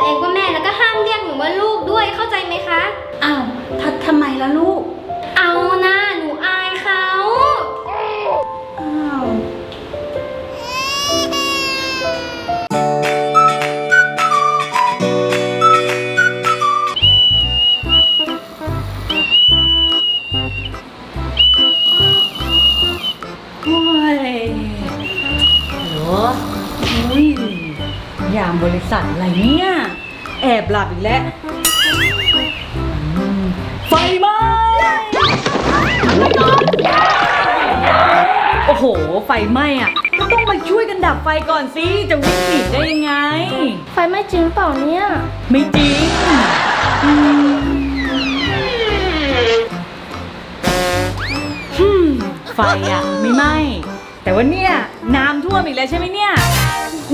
ตัวเองว่าแม่แล้วก็ห้ามเรียกหนูว่าลูกด้วยเข้าใจไหมคะ อ้าวททำไมล่ะลูก เอานะ ยามบริษัทอะไรเนี่ย แอบหลับอีกแล้วอืมไฟไหม้โอ้โห ไฟไหม้อะ ก็ต้องมาช่วยกันดับไฟก่อนสิ จะวิ่งหนีได้ยังไง ไฟไหม้จริงหรือเปล่าเนี่ย ไม่จริงอืมฮึ่มไฟอะไม่ไหม้ แต่ว่าเนี่ยน้ำท่วมอีกแล้วใช่ไหมเนี่ยโอ้โห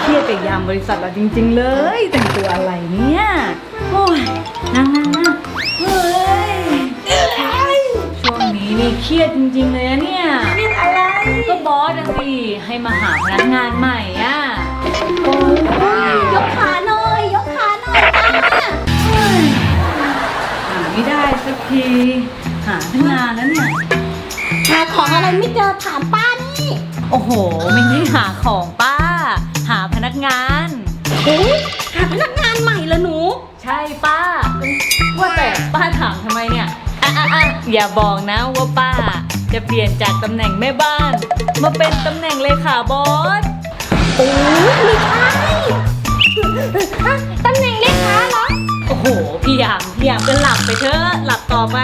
เครียดกับยามบริษัทเราจริง ๆ เลยแต่งตัวอะไรเนี่ยโอ้ยนั่งนั่งนั่งเฮ้ยช่วงนี้นี่เครียดจริง ๆ เลยอะเนี่ยเครียดอะไรก็บอสอะสิให้มาหาพนักงานใหม่อะโอ้ยยกขาหน่อยยกขาหน่อยจ้าหาไม่ได้สักทีหาตั้งนานแล้วเนี่ย หาของอะไรไม่เจอถามป้านี่โอ้โห ไม่ได้หาของป้า หาพนักงานโอ้ยหาพนักงานใหม่ละหนู ใช่ป้า ว่าแต่ป้าถามทำไมเนี่ยอะอะอะอย่าบอกนะว่าป้า จะเปลี่ยนจากตำแหน่งแม่บ้าน มาเป็นตำแหน่งเลขาบอส โอ้ยไม่ใช่ตำแหน่งเลขาเหรอ โอ้โห พี่ยาม พี่ยามก็หลับไปเถอะ หลับต่อไป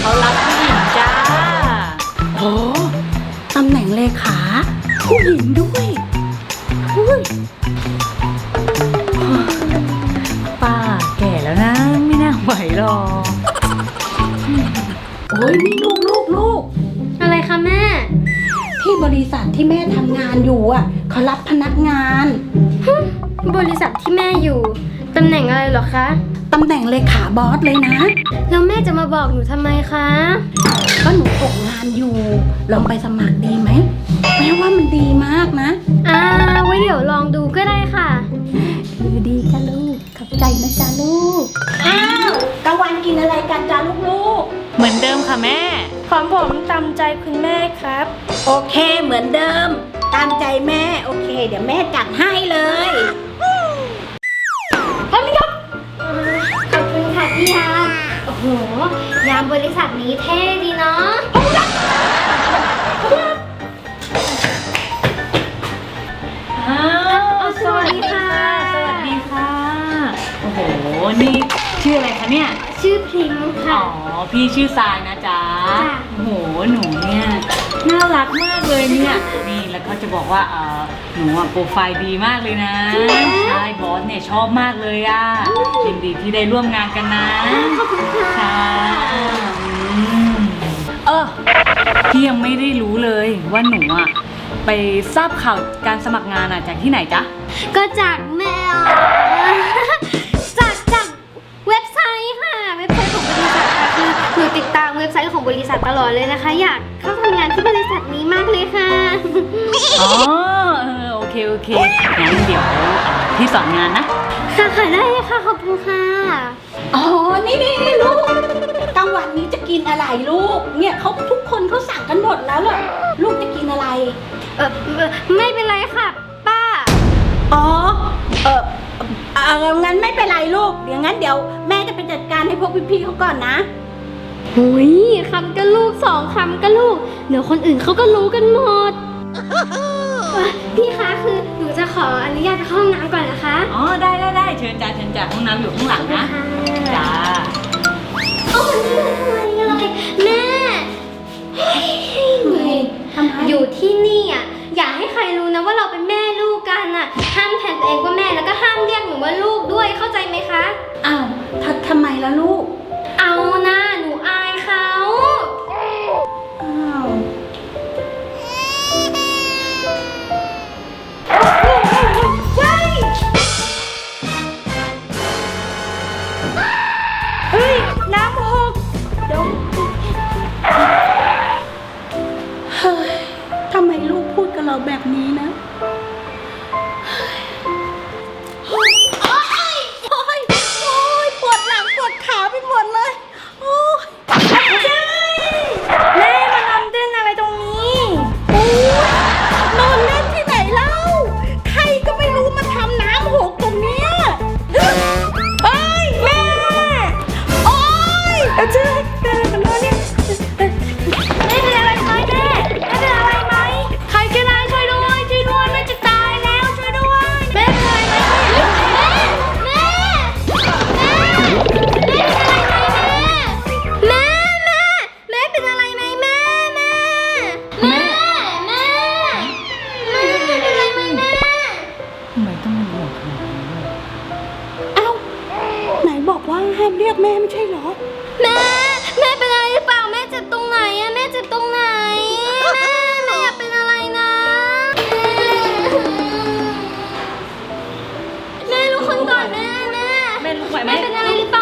เขารับผู้หญิงจ้าโอ้ตำแหน่งเลขาผู้หญิงด้วยอุ้ยป้าแก่แล้วนะ ไม่น่าไหวหรอกโอ้ยนี่ลูกลูกลูกอะไรคะแม่ ที่บริษัทที่แม่ทำงานอยู่อะเขารับพนักงาน บริษัทที่แม่อยู่ ตำแหน่งอะไรเหรอคะ ตำแหน่งเลขาบอสเลยนะ แล้วแม่จะมาบอกหนูทำไมคะ ก็หนูตกงานอยู่ ลองไปสมัครดีไหมแม่ว่ามันดีมากนะอ่าไว้เดี๋ยวลองดูก็ได้ค่ะเออดีจ้ะลูกขอบใจนะจ๊ะลูก อ้าวกลางวันกินอะไรกันจ้ะลูกเหมือนเดิมค่ะแม่ ของผมตามใจคุณแม่ครับ ๆ โอเคเหมือนเดิม ตามใจแม่โอเค เดี๋ยวแม่จัดให้เลย โอ้โห ยามบริษัทนี้เท่ดีเนาะ อ้าวสวัสดีค่ะ สวัสดีค่ะ โอ้โห นี่ชื่ออะไรคะเนี่ย ชื่อพริมอ๋ค่ะ อ พี่ชื่อทรายนะจ๊ะ จ้ะ โอ้โห หนูเนี่ยน่ารักมากเลยเนี่ย นี่แล้วเขาจะบอกว่าเออหนูอะโปรไฟล์ดีมากเลยนะ ใช่บอส เนี่ยชอบมากเลยอะยินดีที่ได้ร่วมงานกันนะขอบคุณค่ะค่ะอืมเออพี่ยังไม่ได้รู้เลยว่าหนูอะไปทราบข่าวการสมัครงานอะจากที่ไหนจ๊ะ ก็จากแมวจากจากเว็บไซต์ค่ะ เว็บไซต์ของบริษัทค่ะคือหนูติดตามเว็บไซต์ของบริษัทตลอดเลยนะคะ อยากเข้าทำงานที่บริษัทนี้มากเลยค่ะ อ๋อเออโอเค โอเคงั้น เดี๋ยวอะพี่สอนงานนะ ค่ะค่ะได้เลยค่ะขอบคุณค่ะ อ๋อ นี่นี่นี่ลูกกลางวันนี้จะกินอะไรลูก เนี่ยเขาทุกคนเขาสั่งกันหมดแล้วเหรอลูกจะกินอะไร เออเอ่อไม่เป็นไรค่ะ ป้า อ๋อ เออเอองั้นไม่เป็นไรลูก เดี๋ยวงั้นเดี๋ยวแม่จะไปจัดการให้พวกพี่ๆเขาก่อนนะ หุยคำก็ลูกสองคำก็ลูก เดี๋ยวคนอื่นเขาก็รู้กันหมดเอ่อพี่คะคือหนูจะ ขออนุญาตไปเข้าห้องน้ำก่อนนะคะอ๋อได้ได้ได้เชิญจ้าเชิญจ้าห้องน้ำอยู่ข้างหลังนะจ้าโอ้มันนี่เลยแม่เฮ้ยทำไมอยู่ที่นี่อะอย่าให้ใครรู้นะว่าเราเป็นแม่ลูกกันอะห้ามแทนตัวเองว่าแม่แล้วก็ห้ามเรียกหนูว่าลูกด้วยเข้าใจไหมคะอ้าวททำไมล่ะลูก เราแบบนี้นะโอ๊ยโอ๊ยโอ๊ยปวดหลังปวดขาไปหมดเลย โอ๊ยเจ๊แม่มาทำเรื่อะไรตรงนี้โอ๊ยนอนเล่นที่ไหนเล่า ใครก็ไม่รู้มาทำน้ำหกตรงนี้ยเฮ้ยแม่ โอ๊ย ยกแม่ไม่ใช่เหรอ แม่ แม่เป็นอะไรหรือเปล่าแม่เจ็บตรงไหนอะแม่เจ็บตรงไหน แม่แม่อย่าเป็นอะไรนะแม่แม่ลูกคนก่อนแม่แม่แม่ลุกไหวไหม แม่เป็นอะไรหรือเปล่า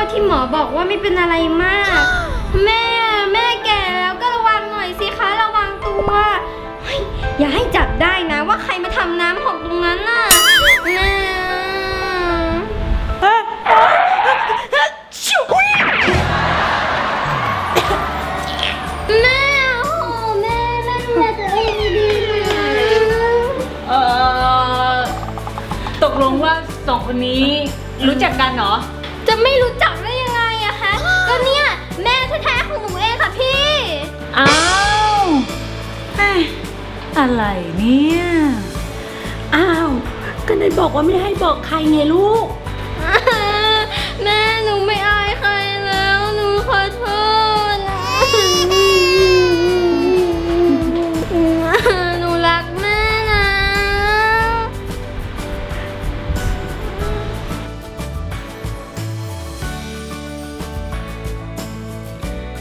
ข้ออย่างชั่วที่หมอบอกว่าไม่เป็นอะไรมาก แม่แม่แก่แล้วก็ระวังหน่อยสิคะระวังตัวเฮ้ยอย่าให้จับได้นะว่าใครมาทำน้ำหกตรงนั้นน่ะแม่เอ้ยเอ้ยเอ้ยชิวอุ๊ยแม่โอ้โหแม่แม่ดูแลตัวเองดีๆนะเออตกลงว่าสองคนนี้รู้จักกันเหรอ จะไม่รู้จัก ก็เนี่ย แม่แท้ๆของหนูเองค่ะพี่ อ้าวเอ้อะไรเนี่ย อ้าว ก็นายบอกว่าไม่ให้บอกใครไงลูก แม่หนูไม่เอา